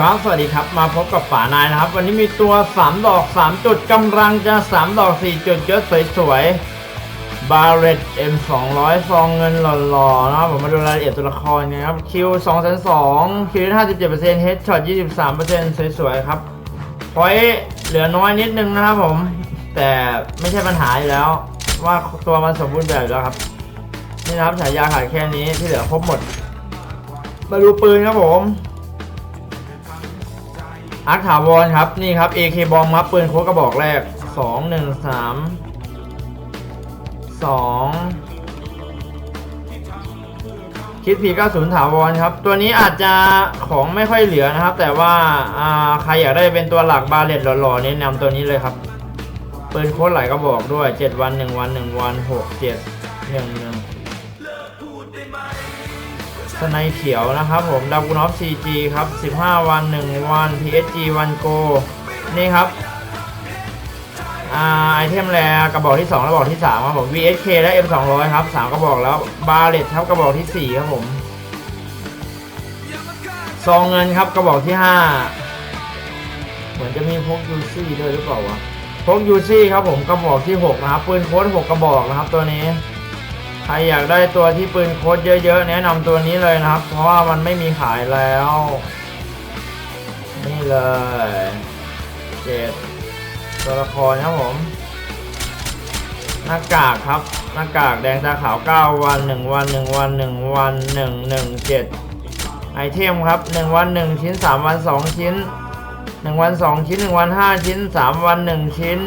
ครับสวัสดีครับมาพบกับป่านายนะครับ วันนี้มีตัว 3 ดอก 3 จุดกำลังจะ 3 ดอก 4 จุดเยศสวยๆบาร์เรต M 2 0 0ซองเงินหล่อๆนะครับผมมาดูรายละเอียดตัวละครนะครับคิว2 2 0 0คิว57%เฮดช็อต23%สวยๆครับพอยเหลือน้อยนิดนึงนะครับผม แต่ไม่ใช่ปัญหาอยู่แล้ว ว่าตัวมันสมบูรณ์แบบแล้วครับ นี่นะครับฉายาขาดแค่นี้ที่เหลือครบหมด มาดูปืนครับผม อาร์คถาวรครับ นี่ครับ AK บอมครับปืนโค้ดกระบอกแรก 2 1 3 2 คิดผี90 ถาวรครับ ตัวนี้อาจจะของไม่ค่อยเหลือนะครับ แต่ว่าอ่าใครอยากได้เป็นตัวหลักบาเลตหล่อๆแนะนำตัวนี้เลยครับปืนโค้ดหลายกระบอกด้วย 7 วัน 1 วัน 1 วัน 6 7 1 1 สไนเขียวนะครับผมดาวกุนอฟ CG ครับ 15 วัน 1 วัน PSG วันโกนี่ครับอไอเทมแรกระบอกที่ 2 กระบอกที่ 3 ครับผม VSK และ M 2 0 0 ครับ 3 กระบอกแล้วบาเลตครับกระบอกที่ 4 ครับผมซองเงินครับกระบอกที่ 5 เหมือนจะมีพกยูซี่ด้วยหรือเปล่าวะพกยูซี่ครับผมกระบอกที่ 6 นะครับปืนโค้ด6กระบอกนะครับตัวนี้ ใครอยากได้ตัวที่ปืนโค้ดเยอะๆ แนะนำตัวนี้เลยนะครับ เพราะว่ามันไม่มีขายแล้ว นี่เลยเจ็ดตัวละครครับผม หน้ากากครับ หน้ากากแดงตาขาว 9 วัน 1 วัน 1 วัน 1 วัน 1 1 7 ไอเทมครับ 1 วัน 1 ชิ้น 3 วัน 2 ชิ้น 1 วัน 2 ชิ้น 1 วัน 5 ชิ้น 3 วัน 1 ชิ้น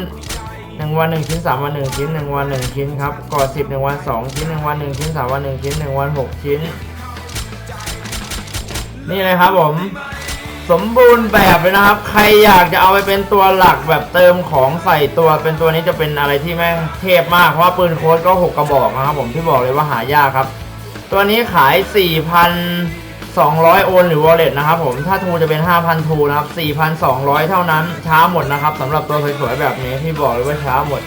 หนึ่งวันหนึ่งชิ้นสามวันหนึ่งชิ้นหนึ่งวันหนึ่งชิ้นครับก่อสิบหนึ่งวันสองชิ้นหนึ่งวันหนึ่งชิ้นสามวันหนึ่งชิ้นหนึ่งวันหกชิ้น นี่เลยครับผม สมบูรณ์แบบเลยนะครับ ใครอยากจะเอาไปเป็นตัวหลักแบบเติมของใส่ตัวเป็นตัวนี้จะเป็นอะไรที่แม่งเทพมากเพราะว่าปืนโค้ดก็หกกระบอกนะครับผมที่บอกเลยว่าหายากครับ ตัวนี้ขาย 200 โอนหรือ wallet นะครับผมถ้าทูจะเป็น 5,000 ทูนะครับ 4,200 เท่านั้นช้าหมดนะครับสำหรับตัวสวยๆแบบนี้ที่บอกเลยว่าช้าหมด